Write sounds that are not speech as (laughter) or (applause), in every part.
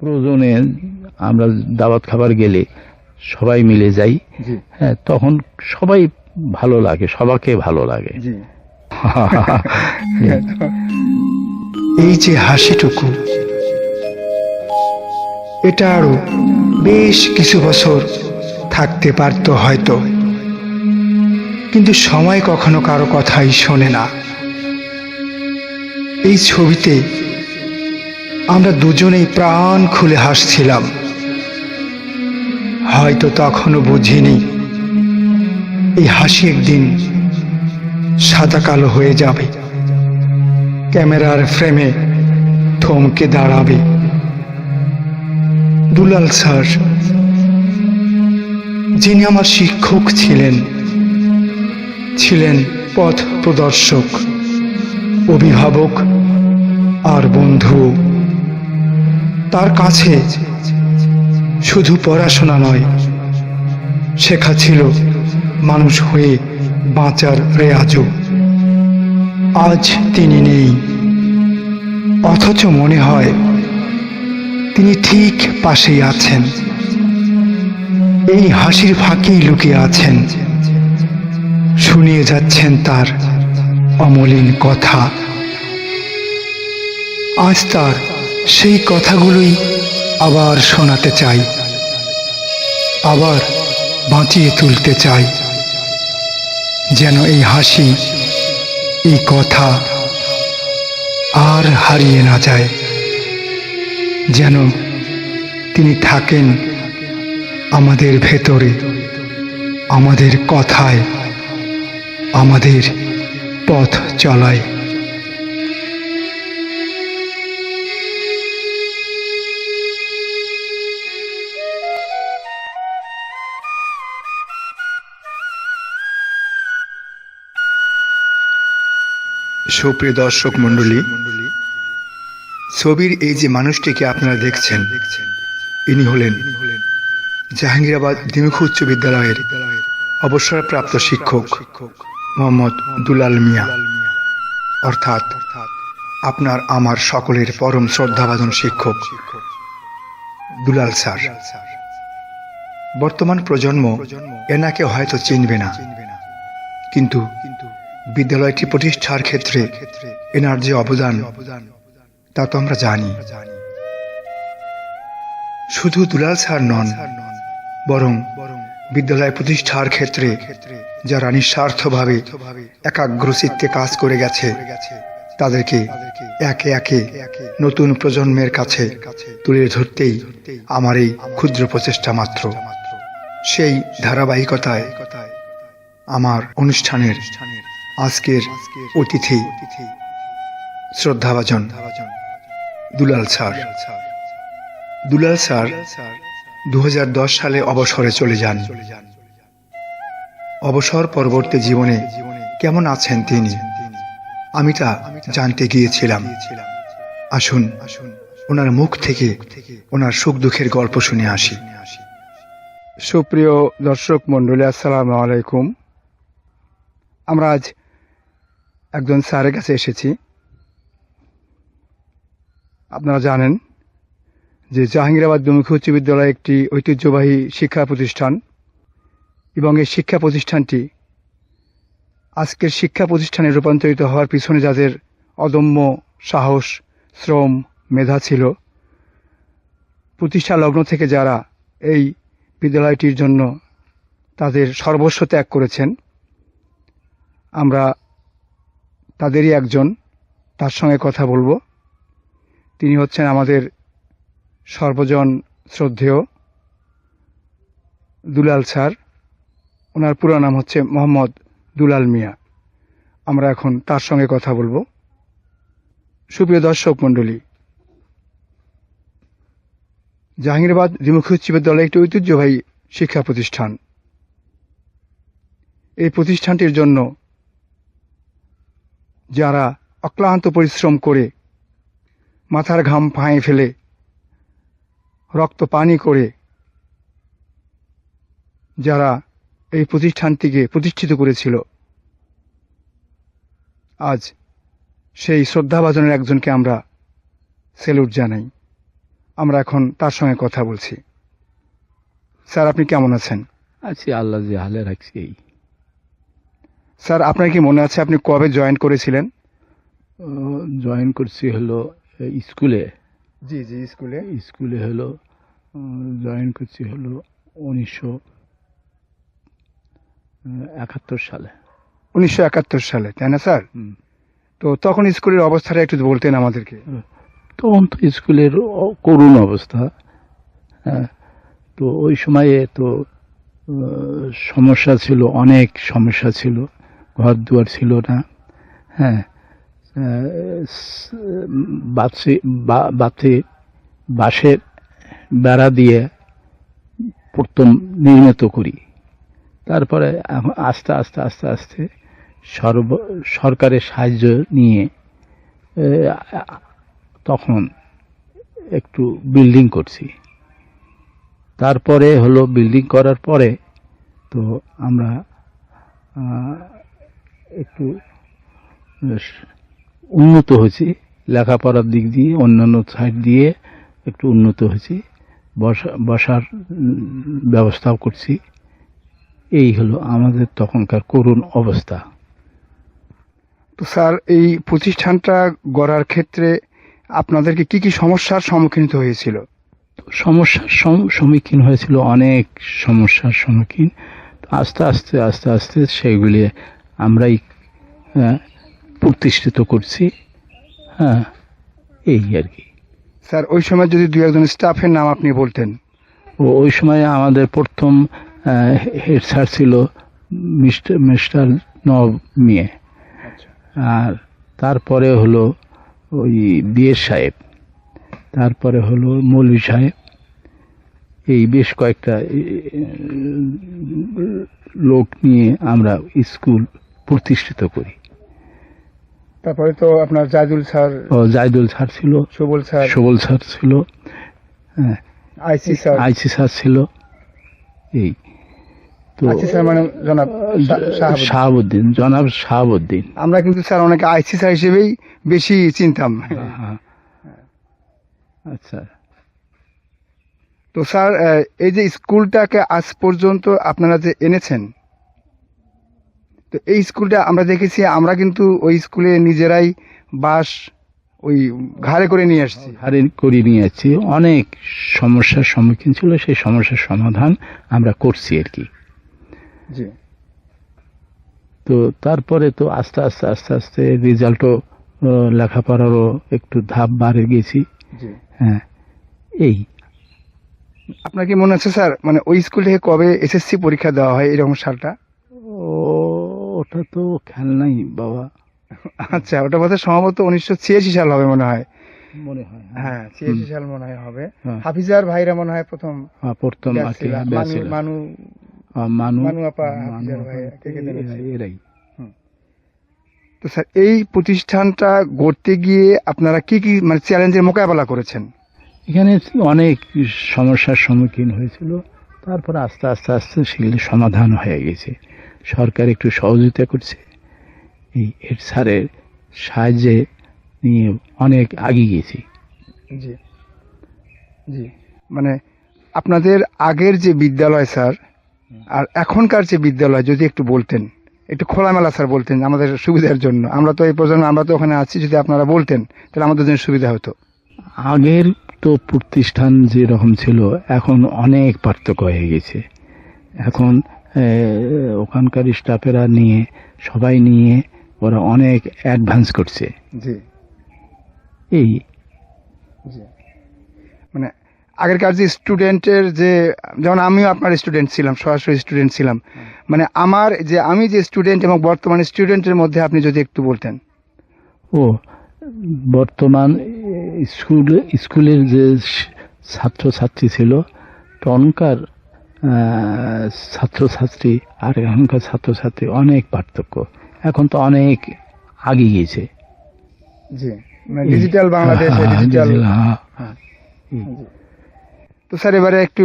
প্রয়োজনে আমরা দাওয়াত খাবার গেলে সবাই মিলে যাই। হ্যাঁ তখন সবাই ভালো লাগে সবাইকে ভালো লাগে। (laughs) এই যে হাসিটুকু এটা আরও বেশ কিছু বছর থাকতে পারত হয়তো। কিন্তু সময় কখনো কারও কথাই শোনে না। এই ছবিতে আমরা দুজনেই প্রাণ খুলে হাসছিলাম। হয়তো তখনও বুঝিনি, এই হাসি একদিন সাদা কালো হয়ে যাবে। ক্যামেরার ফ্রেমে থমকে দাঁড়াবে। দুলাল স্যার, যিনি আমার শিক্ষক ছিলেন ছিলেন পথ প্রদর্শক, অভিভাবক আর বন্ধু। তার কাছে শুধু পড়াশোনা নয়, শেখা ছিল মানুষ হয়ে বাঁচার রেয়াজও। আজ তিনি নেই। অথচ মনে হয় তিনি ঠিক পাশেই আছেন। এই হাসির ফাঁকেই লুকিয়ে আছেন। শুনিয়ে যাচ্ছেন তার অমলিন কথা। আজ তার সেই কথাগুলোই আবার শোনাতে চাই, আবার বাঁচিয়ে তুলতে চাই, যেন এই হাসি, এই কথা আর হারিয়ে না যায়, যেন তিনি থাকেন আমাদের ভেতরে, আমাদের কথায়, আমাদের পথ চলায়। সুপ্রিয় দর্শক মণ্ডলী, ছবির এই যে মানুষটিকে আপনারা দেখছেন, ইনি হলেন জাহাঙ্গীরাবাদ দ্বিমুখী উচ্চ বিদ্যালয়ের অবসরপ্রাপ্ত শিক্ষক মোহাম্মদ দুলাল মিয়া। অর্থাৎ আপনার, আমার সকলের পরম শ্রদ্ধাভাজন শিক্ষক দুলাল স্যার। বর্তমান প্রজন্ম এনাকে হয়তো চিনবে না, কিন্তু বিদ্যালয়টি প্রতিষ্ঠার ক্ষেত্রে এনার যে অবদান, তা তো আমরা জানি। শুধু দুলাল স্যার নন, বরং বিদ্যালয় প্রতিষ্ঠার ক্ষেত্রে যারা নিঃস্বার্থভাবে একাগ্রচিত্তে কাজ করে গেছে, তাদেরকে একে একে নতুন প্রজন্মের কাছে তুলে ধরতেই আমার এই ক্ষুদ্র প্রচেষ্টা মাত্র। সেই ধারাবাহিকতায় আমার অনুষ্ঠানের আজকের অতিথি শ্রদ্ধাভাজন দুলাল স্যার। দুলাল স্যার দু হাজার দশ সালে অবসরে চলে যান। অবসর পরবর্তী জীবনে কেমন আছেন তিনি? আমি তা জানতে গিয়েছিলাম। আসুন, ওনার মুখ থেকে ওনার সুখ দুঃখের গল্প শুনে আসি। সুপ্রিয় দর্শক মন্ডলী আসসালামু আলাইকুম। আমরা আজ একজন স্যারের কাছে এসেছি। আপনারা জানেন যে জাহাঙ্গীরাবাদ দুমুখী উচ্চ বিদ্যালয় একটি ঐতিহ্যবাহী শিক্ষা প্রতিষ্ঠান এবং এই শিক্ষা প্রতিষ্ঠানটি আজকের শিক্ষা প্রতিষ্ঠানে রূপান্তরিত হওয়ার পিছনে যাদের অদম্য সাহস, শ্রম, মেধা ছিল প্রতিষ্ঠা লগ্ন থেকে যারা এই বিদ্যালয়টির জন্য তাদের সর্বস্ব ত্যাগ করেছেন, আমরা তাদেরই একজন, তার সঙ্গে কথা বলব। তিনি হচ্ছেন আমাদের সর্বজন শ্রদ্ধেয় দুলাল স্যার। ওনার পুরো নাম হচ্ছে মোহাম্মদ দুলাল মিয়া। আমরা এখন তার সঙ্গে কথা বলব। সুপ্রিয় দর্শক মণ্ডলী, জাহাঙ্গীরবাদ দ্বিমুখী উচ্চ বিদ্যালয় একটি ঐতিহ্যবাহী শিক্ষা প্রতিষ্ঠান। এই প্রতিষ্ঠানটির জন্য যারা অক্লান্ত পরিশ্রম করে মাথার ঘাম পায়ে ফেলে, রক্ত পানি করে, যারা এই প্রতিষ্ঠানটিকে প্রতিষ্ঠিত করেছিল, আজ সেই শ্রদ্ধাভাজনের একজনকে আমরা সেলুট জানাই। আমরা এখন তার সঙ্গে কথা বলছি। স্যার, আপনি কেমন আছেন? আছি, আল্লাহ রাখছি স্যার আপনার কি মনে আছে আপনি কবে জয়েন করেছিলেন? জয়েন করছি হলো স্কুলে। জি জি স্কুলে। স্কুলে হলো জয়েন করছি হলো উনিশশো একাত্তর সালে। উনিশশো একাত্তর সালে তাই না স্যার? তো তখন স্কুলের অবস্থাটা একটু বলতেন আমাদেরকে। তখন তো স্কুলের করুণ অবস্থা হ্যাঁ। তো ওই সময়ে তো সমস্যা ছিল অনেক সমস্যা ছিল। ঘর দুয়ার ছিল না। হ্যাঁ আহ, স- বাসে বা- বাতে বাঁশের বেড়া দিয়ে প্রথম নির্মিত করি। তারপরে আস্তে আস্তে আস্তে আস্তে সর্ব সরকারের সাহায্য নিয়ে তখন একটু বিল্ডিং করছি। তারপরে হলো বিল্ডিং করার পরে তো আমরা একটু বেশ উন্নত হয়েছি। লেখাপড়ার দিক দিয়ে অন্যান্য সাইড দিয়ে একটু উন্নত হয়েছি। বসা বসার ব্যবস্থাও করছি। এই হলো আমাদের তখনকার করুণ অবস্থা। তো স্যার এই প্রতিষ্ঠানটা গড়ার ক্ষেত্রে আপনাদেরকে কি কি সমস্যার সম্মুখীন হতে হয়েছিল? সমস্যার সম- সম্মুখীন হয়েছিল অনেক সমস্যার সম্মুখীন। আস্তে আস্তে আস্তে আস্তে সেগুলি আমরাই হ্যাঁ, প্রতিষ্ঠিত করছি। হ্যাঁ এই আর কি। স্যার ওই সময় যদি দু একজন স্টাফের নাম আপনি বলতেন। ও ওই সময় আমাদের প্রথম হেড স্যার ছিল মিস্টার মিস্টার নব মিয়ে। আর তারপরে হলো ওই বিয়ের সাহেব। তারপরে হলো মৌলভী সাহেব। এই বেশ কয়েকটা লোক নিয়ে আমরা স্কুল প্রতিষ্ঠিত করি। তারপরে তো আপনার জাজুল স্যার জায়দুল স্যার ছিল। সবল স্যার। সবল স্যার ছিল। হ্যাঁ। আইসি স্যার। আইসি স্যার ছিল। এই। তো আইসি স্যার মানে জনাব। শাহাবুদ্দিন। জনাব শাহাবুদ্দিন। আমরা কিন্তু স্যার অনেকে আইসি স্যার হিসেবেই বেশি চিনতাম। হ্যাঁ। আচ্ছা। তো স্যার এই যে স্কুলটাকে আজ পর্যন্ত আপনারা যে এনেছেন তো এই স্কুলটা আমরা দেখেছি আমরা কিন্তু ওই স্কুলে নিজেরাই বাস ওই ঘাড়ে করে নিয়ে আসছি। ঘাড়ে করে নিয়ে আসছি। অনেক সমস্যার সম্মুখীন ছিল সেই সমস্যার সমাধান আমরা করছি আর কি। জি। তো তারপরে তো আস্তে আস্তে আস্তে আস্তে রেজাল্টও লেখাপড়ারও একটু ধাপ বাড়ে গেছি। হ্যাঁ এই। আপনার কি মনে আছে স্যার মানে ওই স্কুল থেকে কবে এসএসসি পরীক্ষা দেওয়া হয় এরকম সালটা? ও ওটা তো খেয়াল নাই বাবা। আচ্ছা ওটা বোধহয় সম্ভবত উনিশশো ছিয়াশি সাল হবে মনে হয়। মনে হয় হ্যাঁ। ছিয়াশি সাল মনে হয় হবে। হ্যাঁ। হাফিজার ভাইরা মনে হয় প্রথম হ্যাঁ, প্রথম মানু মানু মানু মানু আপা, হাফিজার ভাই, কে কে যেন ছিল? এরা- এরাই তো স্যার এই প্রতিষ্ঠানটা গড়তে গিয়ে আপনারা কি কি মানে চ্যালেঞ্জের মোকাবেলা করেছেন? এখানে অনেক সমস্যার সম্মুখীন হয়েছিল। তারপর আস্তে আস্তে আস্তে সেগুলি সমাধান হয়ে গেছে। সরকার একটু সহযোগিতা করছে। এই হেড স্যারের সাহায্যে নিয়ে অনেক আগে গিয়েছি। জি। জি। মানে আপনাদের আগের যে বিদ্যালয় স্যার আর এখনকার যে বিদ্যালয় যদি একটু বলতেন একটু খোলামেলা স্যার বলতেন আমাদের সুবিধার জন্য। আমরা তো এই প্রজন্ম আমরা তো ওখানে আছি যদি আপনারা বলতেন তাহলে আমাদের জন্য সুবিধা হতো। আগের তো প্রতিষ্ঠান যেরকম ছিল এখন অনেক পার্থক্য হয়ে গেছে। এখন ওখানকার স্টাফেরা নিয়ে সবাই নিয়ে ওরা অনেক অ্যাডভান্স করছে। জি। এই। মানে আগেরকার যে স্টুডেন্টের যে যেমন আমিও আপনার স্টুডেন্ট ছিলাম সরাসরি স্টুডেন্ট ছিলাম মানে আমার যে আমি যে স্টুডেন্ট এবং বর্তমানে স্টুডেন্টের মধ্যে আপনি যদি একটু বলতেন। ও বর্তমান স্কুল স্কুলের যে ছাত্র ছাত্রী ছিল তখনকার আহ, ছাত্রছাত্রী আর এখনকার ছাত্রছাত্রী অনেক পার্থক্য। এখন তো অনেক আগে গিয়েছে। জি ডিজিটাল বাংলাদেশ হ্যাঁ, ডিজিটাল হ্যাঁ। তো স্যার এবারে একটু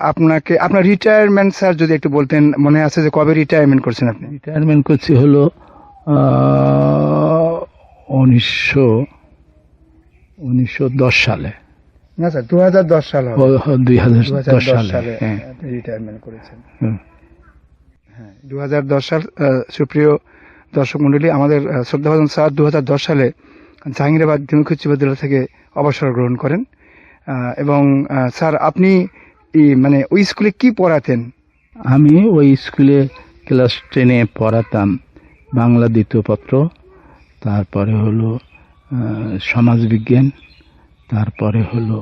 আপনাকে আপনার রিটায়ারমেন্ট স্যার যদি একটু বলতেন মনে আছে যে কবে রিটায়ারমেন্ট করছেন আপনি? রিটায়ারমেন্ট করছি হলো উনিশশো উনিশশো দশ সালে। না স্যার দু হাজার দশ সাল হবে। দুই হাজার দু হাজার দশ সালে হ্যাঁ। রিটায়ারমেন্ট করেছেন। হ্যাঁ দু হাজার দশ সাল সুপ্রিয় দর্শক মন্ডলী আমাদের শ্রদ্ধাভাজন স্যার দু হাজার দশ সালে জাহাঙ্গীরাবাদ থেকে অবসর গ্রহণ করেন। এবং স্যার আপনি মানে ওই স্কুলে কি পড়াতেন? আমি ওই স্কুলে ক্লাস টেনে পড়াতাম। বাংলা দ্বিতীয় পত্র তারপরে হলো সমাজবিজ্ঞান তারপরে হলো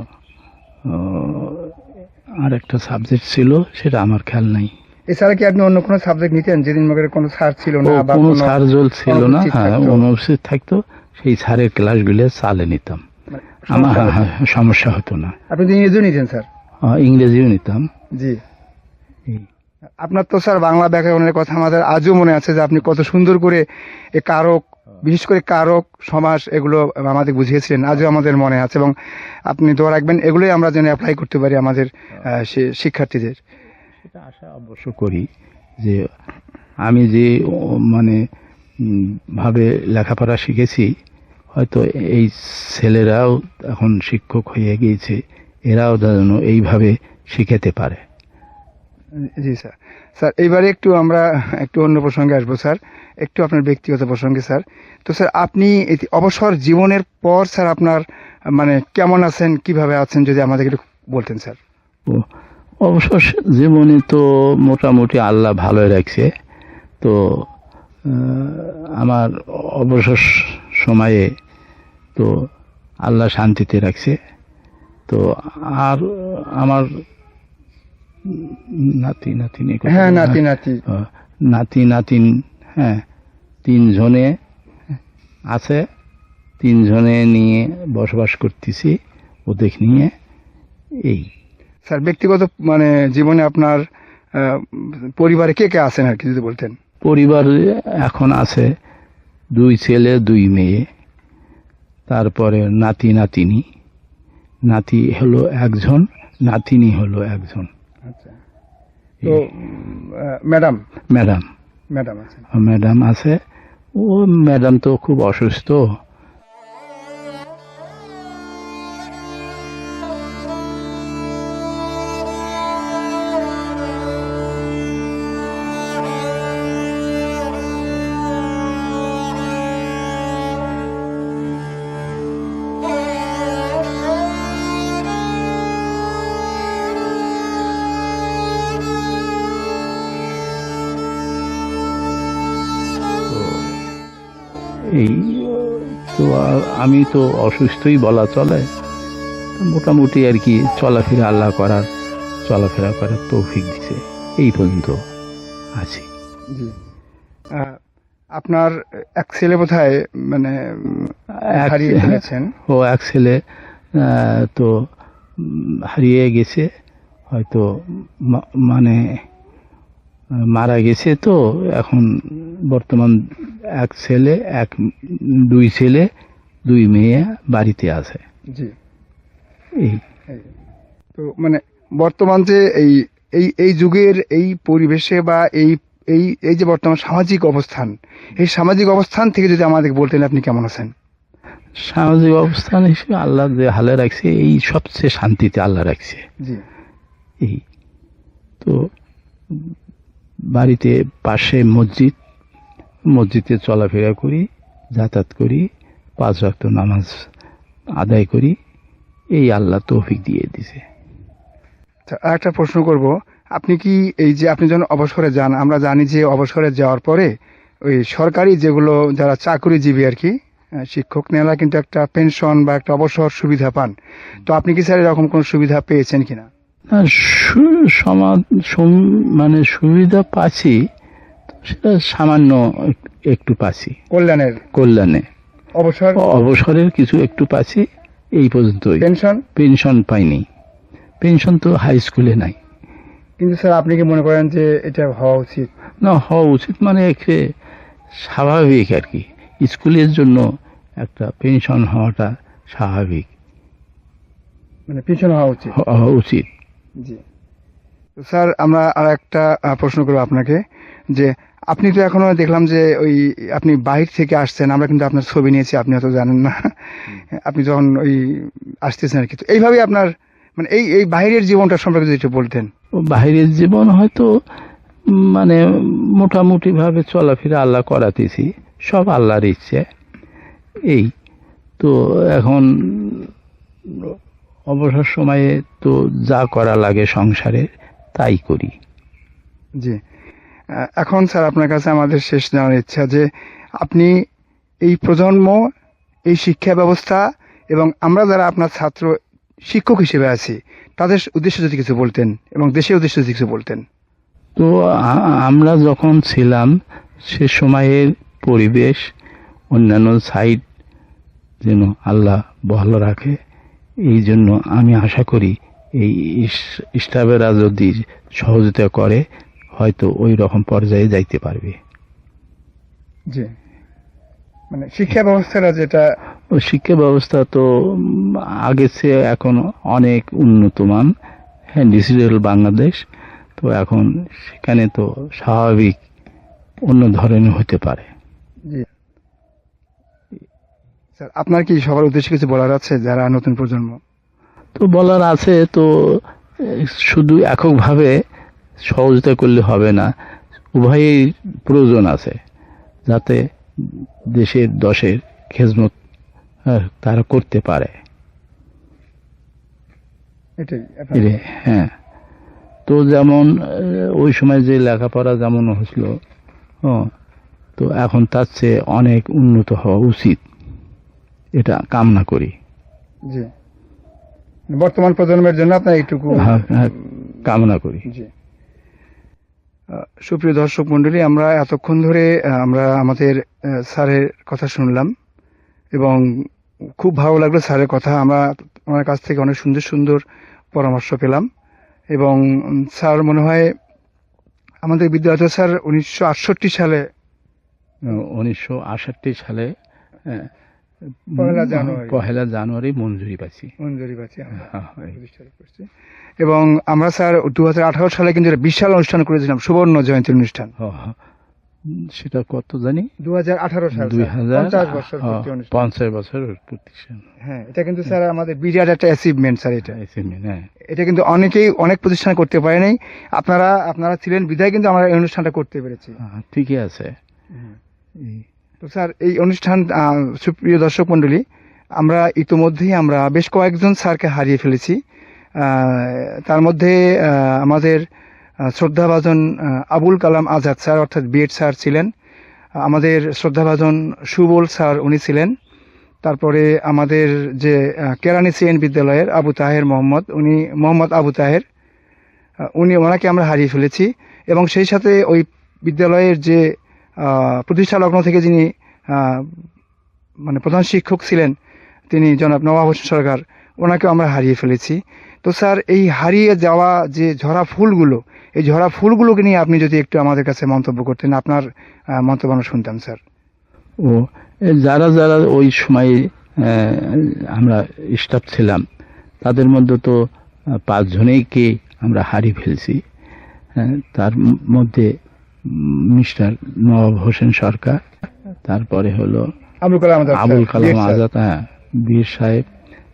আর একটা সাবজেক্ট ছিল সেটা আমার খেয়াল নাই। এছাড়া কি আপনি অন্য কোনো সাবজেক্ট নিতেন? যেদিন মগের কোনো স্যার ছিল না বা কোনো স্যার জল ছিল না হ্যাঁ? অনুপস্থিত থাকতো সেই স্যারের ক্লাসগুলো চালে নিতাম। মানে আমার সমস্যা হ্যাঁ, হতো? সমস্যা হতো না। আপনি ইংরেজিও নিতেন স্যার ইংরেজিও নিতাম। জি। আপনার তো স্যার বাংলা ব্যাকরণের কথা আমাদের আজও মনে আছে যে আপনি কত সুন্দর করে এ কারক বিশেষ করে কারক, সমাস এগুলো আমাদের বুঝিয়েছিলেন, আজও আমাদের মনে আছে এবং আপনি দোয়া রাখবেন, এগুলোই আমরা যেন অ্যাপ্লাই করতে পারি আমাদের শিক্ষার্থীদের। সেটা আশা অবশ্য করি যে আমি যে মানে ভাবে লেখাপড়া শিখেছি, হয়তো এই ছেলেরাও এখন শিক্ষক হয়ে গিয়েছে, এরাও যেন এইভাবে শিখাতে পারে। জি, স্যার। স্যার, এইবারে একটু আমরা একটু অন্য প্রসঙ্গে আসব, স্যার। একটু আপনার ব্যক্তিগত প্রসঙ্গে, স্যার। তো, স্যার, আপনি অবসর জীবনের পর, স্যার, আপনার মানে কেমন আছেন, কীভাবে আছেন, যদি আমাদেরকে একটু বলতেন, স্যার? ও, অবসর জীবনে তো মোটামুটি আল্লাহ ভালোই রাখছে। তো আমার অবসর সময়ে তো আল্লাহ শান্তিতে রাখছে। তো, আর আমার নাতি নাতিনি হ্যাঁ নাতি নাতি। নাতি নাতিন হ্যাঁ তিনজনে আছে তিনজনে নিয়ে বসবাস করতেছি ওদের নিয়ে এই। স্যার ব্যক্তিগত মানে জীবনে আপনার পরিবারে কে কে আছেন আর কি যদি বলতেন? পরিবার এখন আছে দুই ছেলে দুই মেয়ে তারপরে নাতি নাতিনি। নাতি হলো একজন নাতিনি হলো একজন। তো ম্যাডাম। ম্যাডাম। ম্যাডাম আছেন। ম্যাডাম আছে। ও ম্যাডাম তো খুব অসুস্থ। আমি তো অসুস্থই বলা চলে। মোটামুটি আর কি চলাফেরা আল্লাহ করার চলাফেরা করার তৌফিক দিছে। এই পর্যন্ত আছি। জি। আপনার এক ছেলে বোধহয় মানে হারিয়ে ফেলেছেন। ও এক ছেলে তো হারিয়ে গেছে। হয়তো মানে মারা গেছে তো। এখন বর্তমান এক ছেলে এক দুই ছেলে। দুই মেয়ে বাড়িতে আছে। জি। এই। তো মানে বর্তমান যে এই এই এই যুগের এই পরিবেশে বা এই এই এই যে বর্তমান সামাজিক অবস্থান এই সামাজিক অবস্থান থেকে যদি আমাদের বলতেন আপনি কেমন আছেন? সামাজিক অবস্থান হিসেবে আল্লাহ যে হালে রাখছে এই সবচেয়ে শান্তিতে আল্লাহ রাখছে। এই। তো বাড়িতে পাশে মসজিদ মসজিদে চলাফেরা করি যাতায়াত করি পাঁচ রক্ত নামাজ আদায় করি এই আল্লাহ তৌফিক দিয়ে দিছে। আচ্ছা, একটা প্রশ্ন করব আপনি কি এই যে আপনি যখন অবসরে যান আমরা জানি যে অবসরে যাওয়ার পরে ওই সরকারি যেগুলো যারা চাকরিজীবী আর কি শিক্ষক নেওয়ারা কিন্তু একটা পেনশন বা একটা অবসর সুবিধা পান। তো আপনি কি স্যার এরকম কোনো সুবিধা পেয়েছেন কিনা? সমাজ মানে সুবিধা পাচ্ছি সেটা সামান্য একটু পাচ্ছি। কল্যাণের। কল্যাণে। অবসর? অবসরের কিছু একটু পাচ্ছি এই পর্যন্তই। পেনশন পেনশন পাইনি। পেনশন তো হাই স্কুলে নাই। কিন্তু স্যার আপনি কি মনে করেন যে এটা হওয়া উচিত? না হওয়া উচিত মানে একে স্বাভাবিক আর কি। স্কুলের জন্য একটা পেনশন হওয়াটা স্বাভাবিক। মানে পেনশন হওয়া উচিত। হওয়া উচিত। জি। স্যার আমরা আর একটা প্রশ্ন করব আপনাকে যে আপনি তো এখনও দেখলাম যে ওই আপনি বাইরে থেকে আসছেন আমরা কিন্তু আপনার ছবি নিয়েছি আপনি হয়তো জানেন না। আপনি যখন ওই আসতেছেন আর কি তো এইভাবে আপনার মানে এই এই বাইরের জীবনটা সম্পর্কে যদি বলতেন। ও বাইরের জীবন হয়তো মানে মোটামুটি ভাবে চলাফেরা আল্লাহ করাতেছি সব আল্লাহর ইচ্ছে এই। তো এখন অবসর সময়ে তো যা করা লাগে সংসারে তাই করি। জি। এখন স্যার আপনার কাছে আমাদের শেষ জানার ইচ্ছা যে আপনি এই প্রজন্ম এই শিক্ষা ব্যবস্থা এবং আমরা যারা আপনার ছাত্র শিক্ষক হিসেবে আছি তাদের উদ্দেশ্যে যদি কিছু বলতেন এবং দেশের উদ্দেশ্যে যদি কিছু বলতেন। তো আমরা যখন ছিলাম সে সময়ের পরিবেশ অন্যান্য সাইড যেন আল্লাহ ভালো রাখে এই জন্য আমি আশা করি এই স্টাফেরা যদি সহযোগিতা করে হয়তো ওই রকম পর্যায়ে যাইতে পারবে। জি। মানে শিক্ষা ব্যবস্থাটা যেটা শিক্ষা ব্যবস্থা তো আগের চেয়ে এখন অনেক উন্নতমান। হ্যাঁ ডিজিটাল বাংলাদেশ। তো এখন সেখানে তো স্বাভাবিক অন্য ধরনের হতে পারে। স্যার আপনার কি সবার উদ্দেশ্যে কিছু বলার আছে যারা নতুন প্রজন্ম? তো বলার আছে তো শুধু এককভাবে সহযোগিতা করলে হবে না। উভয়ের প্রয়োজন আছে যাতে দেশের দশের খেজমত তারা করতে পারে। হ্যাঁ। তো যেমন ওই সময় যে লেখাপড়া যেমন হচ্ছিল হ্যাঁ, তো এখন তার চেয়ে অনেক উন্নত হওয়া উচিত। এটা কামনা করি। জি। বর্তমান প্রজন্মের জন্য আপনার এইটুকু হ্যাঁ, হ্যাঁ, কামনা করি। জি। সুপ্রিয় দর্শক মন্ডলী আমরা এতক্ষণ ধরে আমরা আমাদের স্যারের কথা শুনলাম এবং খুব ভালো লাগল স্যারের কথা। আমরা ওনার কাছ থেকে অনেক সুন্দর সুন্দর পরামর্শ পেলাম এবং স্যার মনে হয় আমাদের বিদ্যালয় স্যার উনিশশো আটষট্টি সালে উনিশশো সালে পহেলা জানুয়ারি। পহেলা জানুয়ারি মঞ্জুরি পাইছি মঞ্জুরি পাচ্ছি হ্যাঁ, করছি। এবং আমরা স্যার দুহাজার আঠারো সালে কিন্তু একটা বিশাল অনুষ্ঠান করেছিলাম সুবর্ণ জয়ন্তীর অনুষ্ঠান। সেটা কত জানি? দু সাল দুই হাজার পঞ্চাশ বছর হ্যাঁ, পূর্তি অনুষ্ঠান। পঞ্চাশ বছর প্রতিষ্ঠান। হ্যাঁ এটা কিন্তু স্যার আমাদের বিরাট একটা অ্যাচিভমেন্ট স্যার এটা। এসএমএ, হ্যাঁ। এটা কিন্তু অনেকেই অনেক প্রতিষ্ঠান করতে পারে নাই। আপনারা আপনারা ছিলেন বিধায় কিন্তু আমরা এই অনুষ্ঠানটা করতে পেরেছি। হ্যাঁ, ঠিকই আছে। তো স্যার, এই অনুষ্ঠান সুপ্রিয় দর্শক মন্ডলী আমরা ইতোমধ্যেই আমরা বেশ কয়েকজন স্যারকে হারিয়ে ফেলেছি। তার মধ্যে আমাদের শ্রদ্ধাভাজন আবুল কালাম আজাদ স্যার, অর্থাৎ বিএড স্যার ছিলেন। আমাদের শ্রদ্ধাভাজন সুবল স্যার, উনি ছিলেন। তারপরে আমাদের যে কেরানি সিএন বিদ্যালয়ের আবু তাহের মোহাম্মদ, উনি মোহাম্মদ আবু তাহের উনি ওনাকে আমরা হারিয়ে ফেলেছি। এবং সেই সাথে ওই বিদ্যালয়ের যে প্রতিষ্ঠা লগ্ন থেকে যিনি মানে প্রধান শিক্ষক ছিলেন, তিনি জনাব নবাব হোসেন সরকার, ওনাকেও আমরা হারিয়ে ফেলেছি। তো স্যার, এই হারিয়ে যাওয়া যে ঝরা ফুলগুলো, এই ঝরা ফুলগুলোকে নিয়ে আপনি যদি একটু আমাদের কাছে মন্তব্য করতেন, আপনার মন্তব্য আমরা শুনতাম, স্যার। ও যারা যারা ওই সময়ে আমরা স্টাফ ছিলাম, তাদের মধ্যে তো পাঁচজনেইকে আমরা হারিয়ে ফেলছি। তার মধ্যে মিস্টার নবাব হোসেন সরকার তারপরে হলো আবুল কালাম আজাদ আবুল কালাম আজাদ হ্যাঁ বীর সাহেব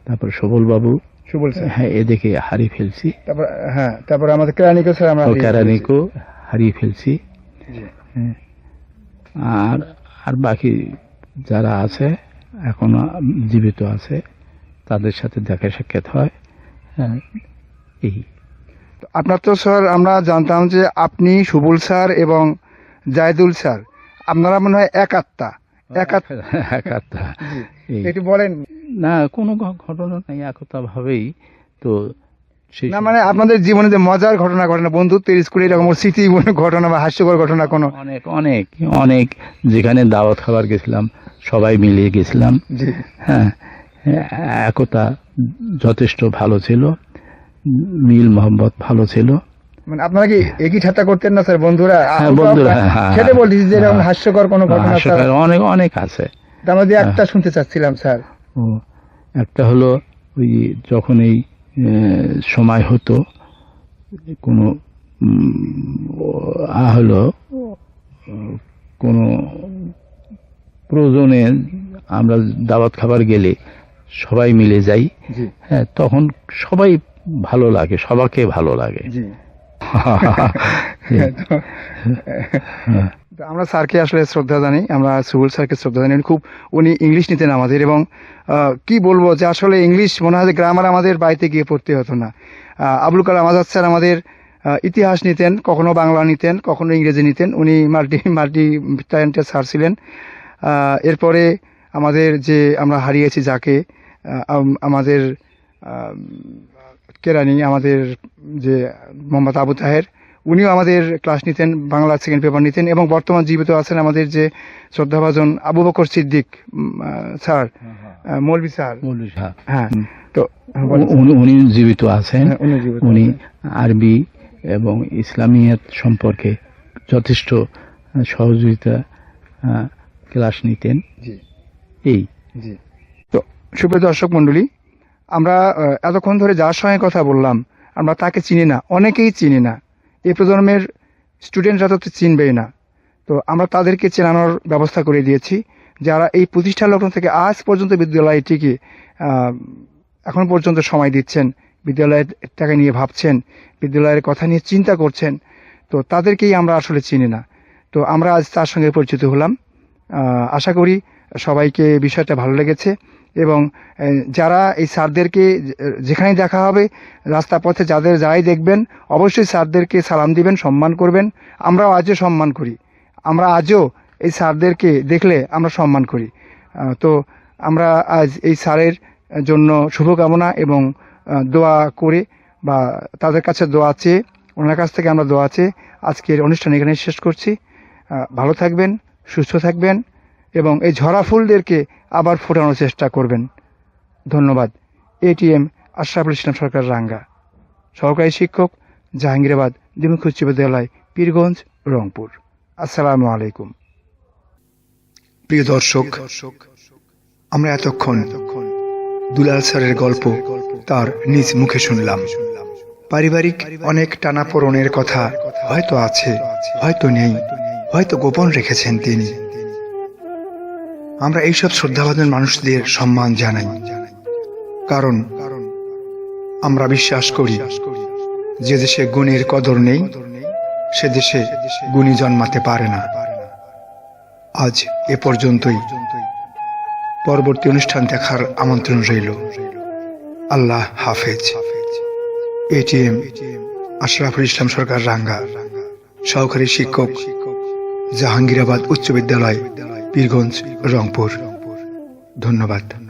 তারপর সবল বাবু সুবল হ্যাঁ এদেরকে হারিয়ে ফেলছি। তারপর হ্যাঁ তারপর আমাদের কেরানিকে স্যার আমরা ও হারিয়ে ফেলেছি। হ্যাঁ। আর আর বাকি যারা আছে এখনও জীবিত আছে তাদের সাথে দেখা সাক্ষাৎ হয়। হ্যাঁ এই। আপনার তো স্যার আমরা জানতাম যে আপনি সুবল স্যার এবং জায়দুল স্যার। আপনারা মনে হয় একাত্তা। (laughs) এই একটু বলেন। না কোনো ঘটনা নাই একতা ভাবেই তো না মানে আপনাদের জীবনে যে মজার ঘটনা ঘটনা বন্ধুত্বের স্কুলে এরকম স্মৃতি ঘটনা বা হাস্যকর ঘটনা কোনো? অনেক অনেক অনেক। যেখানে দাওয়াত খাবার গেছিলাম সবাই মিলে গেছিলাম। জি। হ্যাঁ একতা যথেষ্ট ভালো ছিল। মিল মোহাম্মত ভালো ছিল। মানে আপনারা কি একই ঠাট্টা করতেন না স্যার? বন্ধুরা হ্যাঁ, বন্ধুরা, হ্যাঁ, হ্যাঁ, সেটা বলতেছি যে এরকম হ্যাঁ। হাস্যকর কোনো ঘটনা অনেক অনেক আছে। তার মধ্যে একটা শুনতে চাচ্ছিলাম স্যার। ও একটা হলো ওই যখন এই সময় হতো কোনো আ হলো কোনো প্রয়োজনে আমরা দাওয়াত খাবার গেলে সবাই মিলে যাই। হ্যাঁ তখন সবাই ভালো লাগে সবাইকে ভালো লাগে। (laughs) আমরা স্যারকে আসলে শ্রদ্ধা জানি আমরা সুবুল স্যারকে শ্রদ্ধা উনি খুব উনি ইংলিশ নিতেন আমাদের এবং কি বলব যে আসলে ইংলিশ মনে হয় গ্রামার আমাদের বাড়িতে গিয়ে পড়তে হতো না। আবুল কালাম আজাদ স্যার আমাদের ইতিহাস নিতেন কখনো বাংলা নিতেন কখনো ইংরেজি নিতেন। উনি মাল্টি মাল্টি ট্যালেন্টেড স্যার ছিলেন। এরপরে আমাদের যে আমরা হারিয়েছি যাকে আমাদের কেরানি আমাদের যে মোহাম্মদ আবু তাহের উনিও আমাদের ক্লাস নিতেন বাংলা সেকেন্ড পেপার নিতেন এবং বর্তমান জীবিত আছেন আমাদের যে শ্রদ্ধাভাজন আবু বকর সিদ্দিক স্যার মৌলভী স্যার। হ্যাঁ তো উনি- উনি জীবিত আছেন। হ্যাঁ, উনি জীবিত উনি আছেন। আরবি এবং ইসলামিয়াত সম্পর্কে যথেষ্ট সহযোগিতা ক্লাস নিতেন। এই। তো সুপ্রিয় দর্শক মণ্ডলী আমরা এতক্ষণ ধরে যার সঙ্গে কথা বললাম, আমরা তাকে চিনি না, অনেকেই চিনি না। এই প্রজন্মের স্টুডেন্টরা তো চিনবেই না। তো আমরা তাদেরকে চেনানোর ব্যবস্থা করে দিয়েছি, যারা এই প্রতিষ্ঠা লগ্ন থেকে আজ পর্যন্ত বিদ্যালয়টিকে এখন পর্যন্ত সময় দিচ্ছেন বিদ্যালয়ের টাকা নিয়ে ভাবছেন, বিদ্যালয়ের কথা নিয়ে চিন্তা করছেন, তো তাদেরকেই আমরা আসলে চিনি না। তো আমরা আজ তার সঙ্গে পরিচিত হলাম। আশা করি সবাইকে বিষয়টা ভালো লেগেছে। এবং যারা এই স্যারদেরকে যেখানেই দেখা হবে, রাস্তা পথে যাদের যাই দেখবেন, অবশ্যই স্যারদেরকে সালাম দিবেন, সম্মান করবেন। আমরাও আজও সম্মান করি। আমরা আজও এই স্যারদেরকে দেখলে আমরা সম্মান করি। তো আমরা আজ এই স্যারের জন্য শুভকামনা এবং দোয়া করে বা তাদের কাছে দোয়া চেয়ে, ওনার কাছ থেকে আমরা দোয়া চেয়ে আজকের অনুষ্ঠান এখানে শেষ করছি। ভালো থাকবেন, সুস্থ থাকবেন এবং এই ঝরা ফুলদেরকে আবার ফোটানোর চেষ্টা করবেন। ধন্যবাদ। এটিএম আশরাফুল ইসলাম সরকার, রাঙ্গা। সহকারী শিক্ষক জাহাঙ্গীরাবাদ দ্বিমুখী উচ্চ বিদ্যালয়, পীরগঞ্জ, রংপুর। আসসালামু আলাইকুম। প্রিয় দর্শক, আমরা এতক্ষণ দুলাল স্যারের গল্প তার নিজ মুখে শুনলাম। পারিবারিক অনেক টানাপোড়নের কথা হয়তো আছে, হয়তো নেই, হয়তো গোপন রেখেছেন তিনি। আমরা এইসব শ্রদ্ধাভাজন মানুষদের সম্মান জানাই। কারণ আমরা বিশ্বাস করি, যে দেশে গুণের কদর নেই, সে দেশে গুণী জন্মাতে পারে না। আজ এ পর্যন্তই। পরবর্তী অনুষ্ঠান দেখার আমন্ত্রণ রইল। আল্লাহ হাফেজ। এটিএম আশরাফুল ইসলাম সরকার, রাঙ্গা। সহকারী শিক্ষক, জাহাঙ্গীরাবাদ উচ্চ বিদ্যালয়। পীরগঞ্জ রংপুর। ধন্যবাদ।